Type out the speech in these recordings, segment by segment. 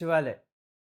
शिवालय.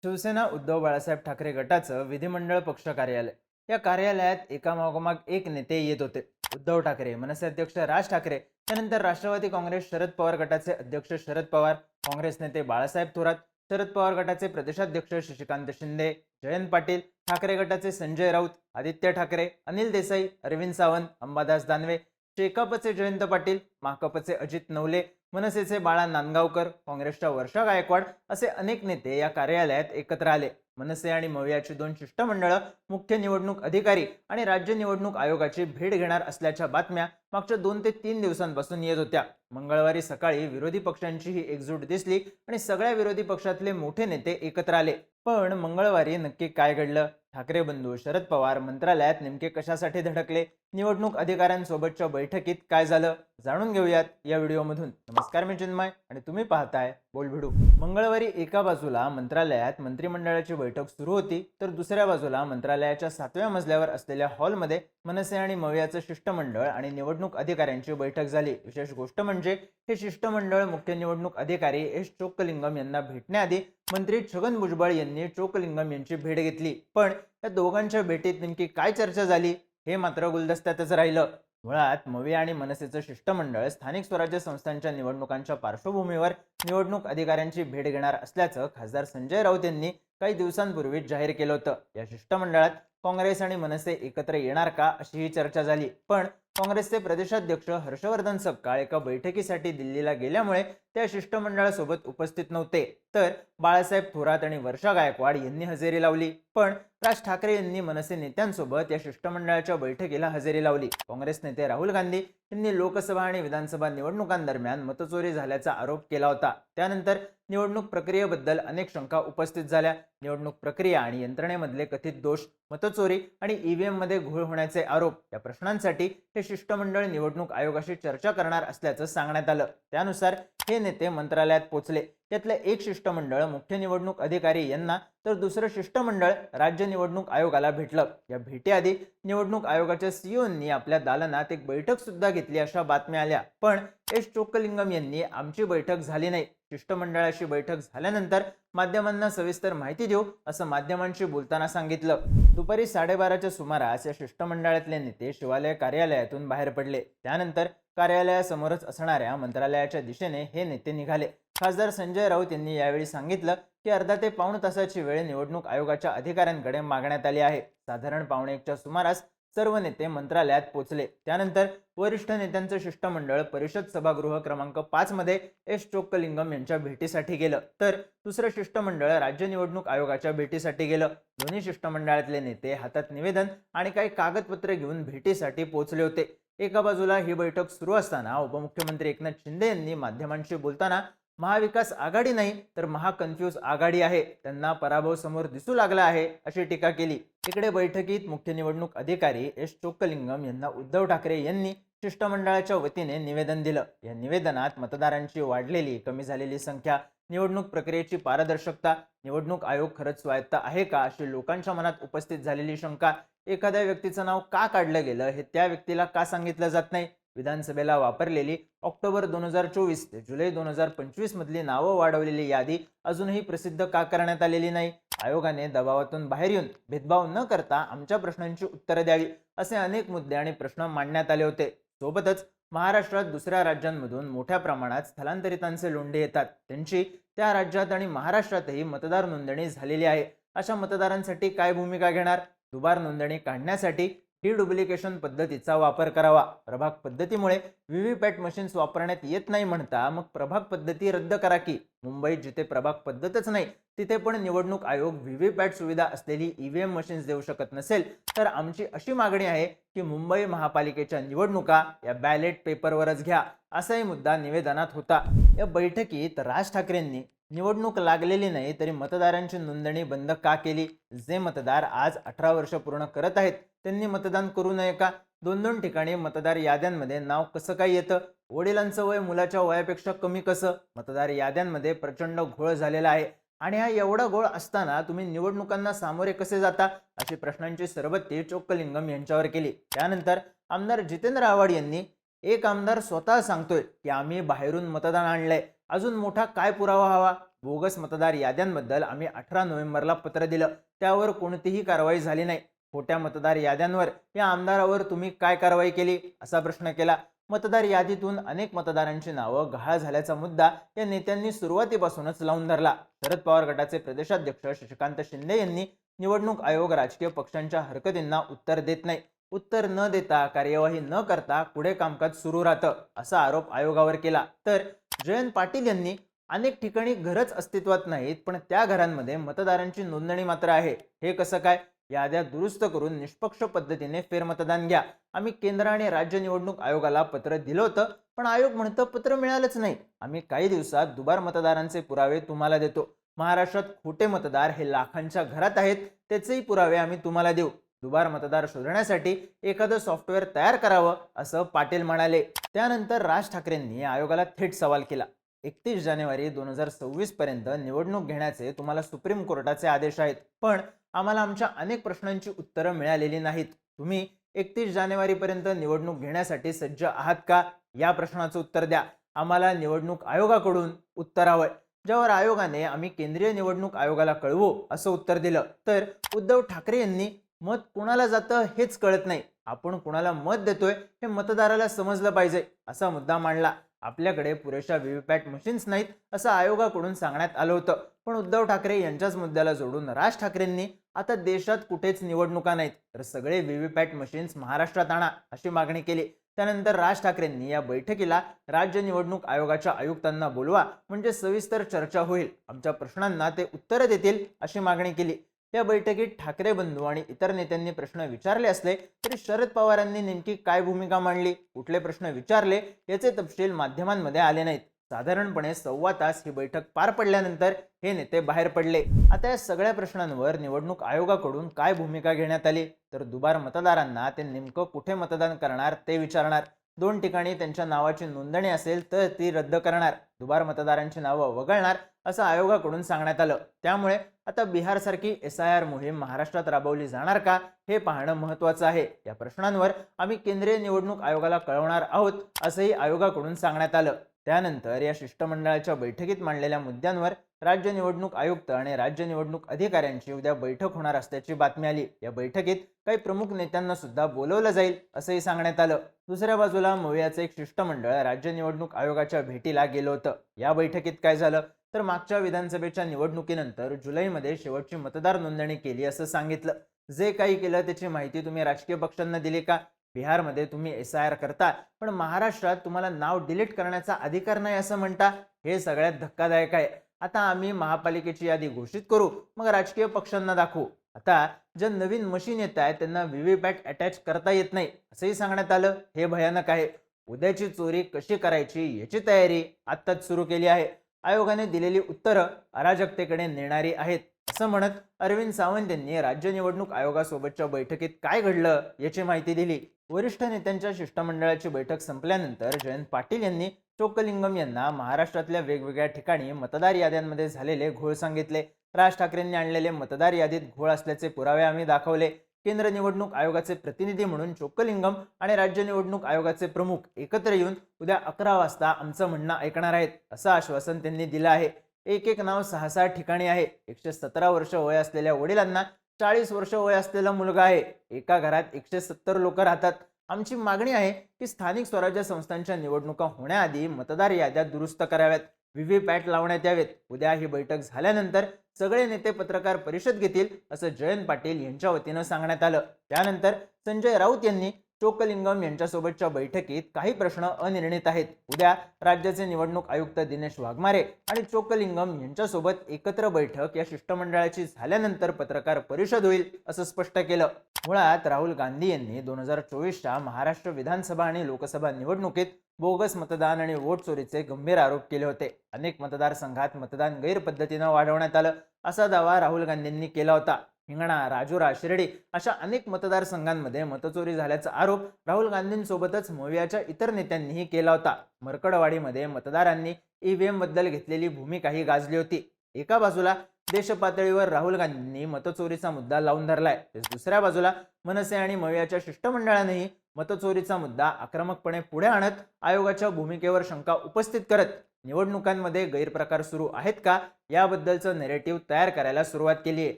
शिवसेना उद्धव बाळासाहेब ठाकरे गटाचं विधिमंडळ पक्ष कार्यालय. या कार्यालयात एकामागोमाग एक नेते येत होते. उद्धव ठाकरे मनसे अध्यक्ष राज ठाकरे त्यानंतर राष्ट्रवादी काँग्रेस शरद पवार गटाचे अध्यक्ष शरद पवार काँग्रेस नेते बाळासाहेब थोरात शरद पवार गटाचे प्रदेशाध्यक्ष शशिकांत शिंदे जयंत पाटील ठाकरे गटाचे संजय राऊत आदित्य ठाकरे अनिल देसाई अरविंद सावंत अंबादास दानवे शेकापचे जयंत पाटील माकपचे अजित नवले मनसेचे बाळा नांदगावकर काँग्रेसच्या वर्षा गायकवाड असे अनेक नेते या कार्यालयात एकत्र आले. मनसे आणि मवियाची दोन शिष्टमंडळं मुख्य निवडणूक अधिकारी आणि राज्य निवडणूक आयोगाची भेट घेणार असल्याच्या बातम्या मागच्या दोन ते तीन दिवसांपासून येत होत्या. मंगळवारी सकाळी विरोधी पक्षांची ही एकजूट दिसली आणि सगळ्या विरोधी पक्षातले मोठे नेते एकत्र आले. पण मंगळवारी नक्की काय घडलं? ठाकरे बंधू शरद पवार मंत्रालयात नेमके कशासाठी धडकले? निवडणूक अधिकाऱ्यांसोबतच्या बैठकीत काय झालं जाणून घेऊयात या व्हिडिओमधून. नमस्कार मी चिन्मय आणि तुम्ही पाहताय बोलभिडू मंगळवारी एका बाजूला मंत्रालयात मंत्रिमंडळाची बैठक सुरू होती तर दुसऱ्या बाजूला मंत्रालयाच्या सातव्या मजल्यावर असलेल्या हॉलमध्ये मनसे आणि मवियाचं शिष्टमंडळ आणि निवडणूक अधिकाऱ्यांची बैठक झाली. विशेष गोष्ट म्हणजे हे शिष्टमंडळ मुख्य निवडणूक अधिकारी एस चोक्कलिंगम यांना भेटण्याआधी मंत्री छगन भुजबळ यांनी चोकलिंगम यांची भेट घेतली. पण या दोघांच्या भेटीत नेमकी काय चर्चा झाली? हे मात्र गुलदस्त्यातच राहिलं. मुळात मवी आणि मनसेचं शिष्टमंडळ स्थानिक स्वराज्य संस्थांच्या निवडणुकांच्या पार्श्वभूमीवर निवडणूक अधिकाऱ्यांची भेट घेणार असल्याचं खासदार संजय राऊत यांनी काही दिवसांपूर्वीच जाहीर केलं होतं. या शिष्टमंडळात काँग्रेस आणि मनसे एकत्र येणार का अशी ही चर्चा झाली. पण काँग्रेसचे प्रदेशाध्यक्ष हर्षवर्धन सपकाळ एका बैठकीसाठी दिल्लीला गेल्यामुळे त्या शिष्टमंडळासोबत उपस्थित नव्हते. तर बाळासाहेब थोरात आणि वर्षा गायकवाड यांनी हजेरी लावली. पण राज ठाकरे यांनी मनसे नेत्यांसोबत या शिष्टमंडळाच्या बैठकीला हजेरी लावली. काँग्रेस नेते राहुल गांधी यांनी लोकसभा आणि विधानसभा निवडणुकांदरम्यान मतचोरी झाल्याचा आरोप केला होता. त्यानंतर निवडणूक प्रक्रियेबद्दल अनेक शंका उपस्थित झाल्या. निवडणूक प्रक्रिया आणि यंत्रणेमधले कथित दोष मतचोरी आणि ईव्हीएममध्ये घोळ होण्याचे आरोप या प्रश्नांसाठी हे शिष्टमंडळ निवडणूक आयोगाशी चर्चा करणार असल्याचं सांगण्यात आलं. त्यानुसार हे नेते मंत्रालयात पोहोचले त्यातलं एक शिष्टमंडळ मुख्य निवडणूक अधिकारी यांना तर दुसरं शिष्टमंडळ राज्य निवडणूक आयोगाला भेटलं. या भेटीआधी निवडणूक आयोगाच्या सीईओंनी आपल्या दालनात एक बैठक सुद्धा घेतली अशा बातम्या आल्या. पण एस चोक्कलिंगम यांनी आमची बैठक झाली नाही. शिष्टमंडळाशी बैठक झाल्यानंतर माध्यमांना सविस्तर माहिती देऊ असं माध्यमांशी बोलताना सांगितलं. दुपारी साडेबाराच्या सुमारास या शिष्टमंडळातले नेते शिवालय कार्यालयातून बाहेर पडले. त्यानंतर कार्यालयासमोरच असणाऱ्या मंत्रालयाच्या दिशेने हे नेते निघाले. खासदार संजय राऊत यांनी यावेळी सांगितलं की अर्धा ते पाऊण तासाची वेळ निवडणूक आयोगाच्या अधिकाऱ्यांकडे मागण्यात आली आहे. साधारण पावणे एकच्या सुमारास सर्व नेते मंत्रालयात पोहोचले. त्यानंतर वरिष्ठ नेत्यांचं शिष्टमंडळ परिषद सभागृह क्रमांक पाच मध्ये एस चोक्कलिंगम यांच्या भेटीसाठी गेलं. तर दुसरं शिष्टमंडळ राज्य निवडणूक आयोगाच्या भेटीसाठी गेलं. दोन्ही शिष्टमंडळातले नेते हातात निवेदन आणि काही कागदपत्रे घेऊन भेटीसाठी पोहोचले होते. एका बाजूला ही बैठक सुरू असताना उपमुख्यमंत्री एकनाथ शिंदे यांनी माध्यमांशी बोलताना महाविकास आघाडी नाही तर महाकन्फ्यूज आघाडी आहे. त्यांना पराभव समोर दिसू लागला आहे अशी टीका केली. इकडे बैठकीत मुख्य निवडणूक अधिकारी एस. चोक्कलिंगम यांना उद्धव ठाकरे यांनी शिष्टमंडळाच्या वतीने निवेदन दिलं. या निवेदनात मतदारांची वाढलेली कमी झालेली संख्या निवडणूक प्रक्रियेची पारदर्शकता निवडणूक आयोग खरंच स्वायत्त आहे का अशी लोकांच्या मनात उपस्थित झालेली शंका एखाद्या व्यक्तीचं नाव का काढलं गेलं हे त्या व्यक्तीला का सांगितलं जात नाही? विधानसभेला वापरलेली ऑक्टोबर दोन हजार चोवीस ते जुलै दोन हजार पंचवीस मधली नावं वाढवलेली यादी अजूनही प्रसिद्ध का करण्यात आलेली नाही? आयोगाने दबावातून बाहेर येऊन भेदभाव न करता आमच्या प्रश्नांची उत्तरं द्यावी असे अनेक मुद्दे आणि प्रश्न मांडण्यात आले होते. सोबतच महाराष्ट्रात दुसऱ्या राज्यांमधून मोठ्या प्रमाणात स्थलांतरितांचे लोंढे येतात. त्यांची त्या राज्यात आणि महाराष्ट्रातही मतदार नोंदणी झालेली आहे. अशा मतदारांसाठी काय भूमिका घेणार? दुबार नोंदणी काढण्यासाठी ही डुप्लिकेशन पद्धतीचा वापर करावा. प्रभाग पद्धतीमुळे व्हीव्हीपॅट मशीन्स वापरण्यात येत नाही म्हणता मग प्रभाग पद्धती रद्द करा की? मुंबईत जिथे प्रभाग पद्धतच नाही तिथे पण निवडणूक आयोग व्हीव्हीपॅट सुविधा असलेली ईव्हीएम मशीन्स देऊ शकत नसेल. तर आमची अशी मागणी आहे की मुंबई महापालिकेच्या निवडणुका या बॅलेट पेपरवरच घ्या असाही मुद्दा निवेदनात होता. या बैठकीत राज ठाकरेंनी निवडणूक लागलेली नाही तरी मतदारांची नोंदणी बंद का केली? जे मतदार आज अठरा वर्ष पूर्ण करत आहेत त्यांनी मतदान करू नये का? दोन दोन ठिकाणी मतदार याद्यांमध्ये नाव कसं काय येतं? वडिलांचं वय मुलाच्या वयापेक्षा कमी कसं? मतदार याद्यांमध्ये प्रचंड घोळ झालेला आहे. आणि हा एवढा घोळ असताना तुम्ही निवडणुकांना सामोरे कसे जाता? अशी प्रश्नांची सरबत्ती चोक्कलिंगम यांच्यावर केली. त्यानंतर आमदार जितेंद्र आव्हाड यांनी एक आमदार स्वतः सांगतोय की आम्ही बाहेरून मतदान आणलंय. अजून मोठा काय पुरावा हवा? बोगस मतदार याद्यांबद्दल आम्ही अठरा नोव्हेंबरला पत्र दिलं. त्यावर कोणतीही कारवाई झाली नाही. खोट्या मतदार याद्यांवर या आमदारावर तुम्ही काय कारवाई केली? असा प्रश्न केला. मतदार यादीतून अनेक मतदारांची नावं गहाळ झाल्याचा मुद्दा या नेत्यांनी सुरुवातीपासूनच लावून धरला. शरद पवार गटाचे प्रदेशाध्यक्ष शशिकांत शिंदे यांनी निवडणूक आयोग राजकीय पक्षांच्या हरकतींना उत्तर देत नाही. उत्तर न देता कार्यवाही न करता पुढे कामकाज सुरू राहतं असा आरोप आयोगावर केला. तर जयंत पाटील यांनी अनेक ठिकाणी घरच अस्तित्वात नाहीत पण त्या घरांमध्ये मतदारांची नोंदणी मात्र आहे. हे कसं काय? याद्या दुरुस्त करून निष्पक्ष पद्धतीने फेरमतदान घ्या. आम्ही केंद्र आणि राज्य निवडणूक आयोगाला पत्र दिलं होतं पण आयोग म्हणतं पत्र मिळालंच नाही. आम्ही काही दिवसात दुबार मतदारांचे पुरावे तुम्हाला देतो. महाराष्ट्रात खोटे मतदार हे लाखांच्या घरात आहेत त्याचेही पुरावे आम्ही तुम्हाला देऊ. दुबार मतदार शोधण्यासाठी एखादं सॉफ्टवेअर तयार करावं असं पाटील म्हणाले. त्यानंतर राज ठाकरेंनी आयोगाला थेट सवाल केला. एकतीस जानेवारी दोन हजार सव्वीस पर्यंत निवडणूक घेण्याचे तुम्हाला सुप्रीम कोर्टाचे आदेश आहेत पण आम्हाला आमच्या अनेक प्रश्नांची उत्तरं मिळालेली नाहीत. तुम्ही एकतीस जानेवारीपर्यंत निवडणूक घेण्यासाठी सज्ज आहात का? या प्रश्नाचं उत्तर द्या. आम्हाला निवडणूक आयोगाकडून उत्तर हवंय ज्यावर आयोगाने आम्ही केंद्रीय निवडणूक आयोगाला कळवू असं उत्तर दिलं. तर उद्धव ठाकरे यांनी मत कुणाला जातं हेच कळत नाही. आपण कुणाला मत देतोय हे मतदाराला समजलं पाहिजे असा मुद्दा मांडला. आपल्याकडे पुरेशा व्हीव्हीपॅट मशीन्स नाहीत असं आयोगाकडून सांगण्यात आलं होतं. पण उद्धव ठाकरे यांच्याच मुद्द्याला जोडून राज ठाकरेंनी आता देशात कुठेच निवडणुका नाहीत तर सगळे व्हीव्हीपॅट मशीन्स महाराष्ट्रात आणा अशी मागणी केली. त्यानंतर राज ठाकरेंनी या बैठकीला राज्य निवडणूक आयोगाच्या आयुक्तांना बोलवा म्हणजे सविस्तर चर्चा होईल. आमच्या प्रश्नांना ते उत्तरं देतील अशी मागणी केली. या बैठकीत ठाकरे बंधू आणि इतर नेत्यांनी प्रश्न विचारले असले तरी शरद पवारांनी नेमकी काय भूमिका मांडली कुठले प्रश्न विचारले याचे तपशील माध्यमांमध्ये आले नाहीत. साधारणपणे सव्वा तास ही बैठक पार पडल्यानंतर हे नेते बाहेर पडले. आता या सगळ्या प्रश्नांवर निवडणूक आयोगाकडून काय भूमिका घेण्यात आली? तर दुबार मतदारांना ते नेमकं कुठे मतदान करणार ते विचारणार. दोन ठिकाणी त्यांच्या नावाची नोंदणी असेल तर ती रद्द करणार. दुबार मतदारांची नावं वगळणार असं आयोगाकडून सांगण्यात आलं. त्यामुळे आता बिहारसारखी एस आय आर मोहीम महाराष्ट्रात राबवली जाणार का हे पाहणं महत्त्वाचं आहे. या प्रश्नांवर आम्ही केंद्रीय निवडणूक आयोगाला कळवणार आहोत असंही आयोगाकडून सांगण्यात आलं. त्यानंतर या शिष्टमंडळाच्या बैठकीत मांडलेल्या मुद्द्यांवर राज्य निवडणूक आयुक्त आणि राज्य निवडणूक अधिकाऱ्यांची उद्या बैठक होणार असल्याची बातमी आली. या बैठकीत काही प्रमुख नेत्यांना सुद्धा बोलवलं जाईल असंही सांगण्यात आलं. दुसऱ्या बाजूला मोवियाचं एक शिष्टमंडळ राज्य निवडणूक आयोगाच्या भेटीला गेलं होतं. या बैठकीत काय झालं? तर मागच्या विधानसभेच्या निवडणुकीनंतर जुलैमध्ये शेवटची मतदार नोंदणी केली असं सांगितलं. जे काही केलं त्याची माहिती तुम्ही राजकीय पक्षांना दिली का? बिहारमध्ये तुम्ही एस आय आर करता पण महाराष्ट्रात तुम्हाला नाव डिलीट करण्याचा अधिकार नाही असं म्हणता हे सगळ्यात धक्कादायक आहे. आता आम्ही महापालिकेची यादी घोषित करू मग राजकीय पक्षांना दाखवू. आता ज्या नवीन मशीन येत आहेत त्यांना व्हीव्हीपॅट अटॅच करता येत नाही असंही सांगण्यात आलं. हे भयानक आहे. उद्याची चोरी कशी करायची याची तयारी आत्ताच सुरू केली आहे. आयोगाने दिलेली उत्तरं अराजकतेकडे नेणारी आहेत. असं म्हणत अरविंद सावंत यांनी राज्य निवडणूक आयोगासोबतच्या बैठकीत काय घडलं याची माहिती दिली. वरिष्ठ नेत्यांच्या शिष्टमंडळाची बैठक संपल्यानंतर जयंत पाटील यांनी चोक्कलिंगम यांना महाराष्ट्रातल्या वेगवेगळ्या ठिकाणी मतदार याद्यांमध्ये झालेले घोळ सांगितले. राज ठाकरेंनी आणलेले मतदार यादीत घोळ असल्याचे पुरावे आम्ही दाखवले. केंद्र निवडणूक आयोगाचे प्रतिनिधी म्हणून चोक्कलिंगम आणि राज्य निवडणूक आयोगाचे प्रमुख एकत्र येऊन उद्या अकरा वाजता आमचं म्हणणं ऐकणार आहेत असं आश्वासन त्यांनी दिलं आहे. एक एक नाव सहा सहा ठिकाणी आहे. एकशे सतरा वर्ष वय असलेल्या वडिलांना चाळीस वर्ष वय असलेला मुलगा आहे. एका घरात एकशे सत्तर लोक राहतात. आमची मागणी आहे की स्थानिक स्वराज्य संस्थांच्या निवडणुका होण्याआधी मतदार याद्या दुरुस्त कराव्यात. व्हीव्हीपॅट लावण्यात यावेत. उद्या ही बैठक झाल्यानंतर सगळे नेते पत्रकार परिषद घेतील असं जयंत पाटील यांच्या वतीनं सांगण्यात आलं. त्यानंतर संजय राऊत यांनी चोकलिंगम यांच्यासोबतच्या बैठकीत काही प्रश्न अनिर्णित आहेत. उद्या राज्याचे निवडणूक आयुक्त दिनेश वाघमारे आणि चोकलिंगम यांच्यासोबत एकत्र बैठक या शिष्टमंडळाची झाल्यानंतर पत्रकार परिषद होईल असं स्पष्ट केलं. मुळात राहुल गांधी यांनी दोन हजार चोवीसच्या महाराष्ट्र विधानसभा आणि लोकसभा निवडणुकीत बोगस मतदान आणि वोट चोरीचे गंभीर आरोप केले होते. अनेक मतदारसंघात मतदान गैरपद्धतीनं वाढवण्यात आलं असा दावा राहुल गांधींनी केला होता. हिंगणा राजुरा शिर्डी अशा अनेक मतदारसंघांमध्ये मतचोरी झाल्याचा आरोप राहुल गांधींसोबतच मोवियाच्या इतर नेत्यांनीही केला होता. मरकडवाडीमध्ये मतदारांनी ईव्हीएमबद्दल घेतलेली भूमिकाही गाजली होती. एका बाजूला देशपातळीवर राहुल गांधींनी मतचोरीचा मुद्दा लावून धरलाय. दुसऱ्या बाजूला मनसे आणि मवियाच्या शिष्टमंडळानेही मतचोरीचा मुद्दा आक्रमकपणे पुढे आणत आयोगाच्या भूमिकेवर शंका उपस्थित करत निवडणुकांमध्ये गैरप्रकार सुरू आहेत का याबद्दलचं नेरेटिव्ह तयार करायला सुरुवात केली आहे.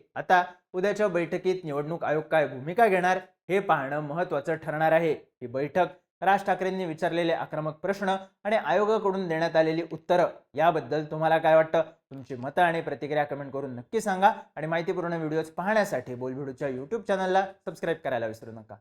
आता उद्याच्या बैठकीत निवडणूक आयोग काय भूमिका घेणार हे पाहणं महत्त्वाचं ठरणार आहे. ही बैठक राज ठाकरेंनी विचारलेले आक्रमक प्रश्न आणि आयोगाकडून देण्यात आलेली उत्तरं याबद्दल तुम्हाला काय वाटतं? तुमची मतं आणि प्रतिक्रिया कमेंट करून नक्की सांगा आणि माहितीपूर्ण व्हिडिओज पाहण्यासाठी बोलभिडूच्या यूट्यूब चॅनलला सबस्क्राईब करायला विसरू नका.